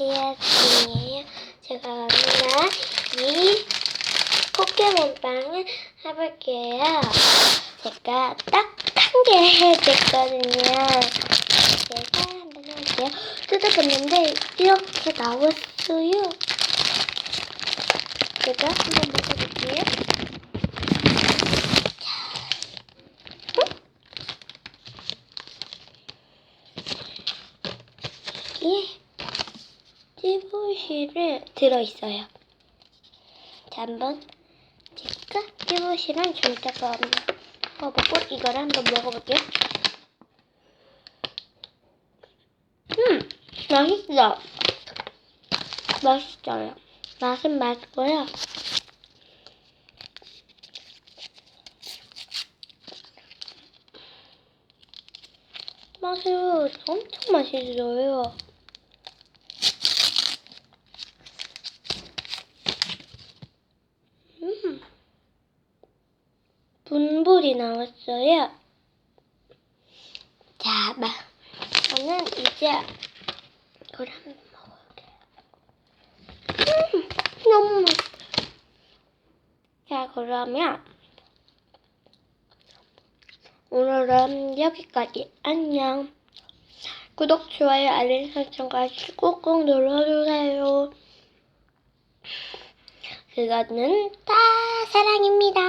안녕하세요. 지민이에요. 제가 오늘 이 포켓몬빵을 해볼게요. 제가 딱 한개 됐거든요. 제가 한번 해볼게요. 뜯어봤는데 이렇게 나왔어요. 제가 한번 먹어볼게요. 여기 에 찌부시를 들어있어요. 자, 한번 제가 찌부시랑 줄다가 한번 먹어보고 이거를 한번 먹어볼게요. 음, 맛있어. 맛있어요. 맛은 맛있고요. 맛은 엄청 맛있어요. 음. 분불이 나왔어요. 자, 마, 저는 이제 이걸 한번 먹어볼게요. 음, 너무 맛있어. 자, 그러면 오늘은 여기까지. 안녕. 구독, 좋아요, 알림 설정까지 꾹꾹 눌러주세요. 그거는 다 사랑입니다.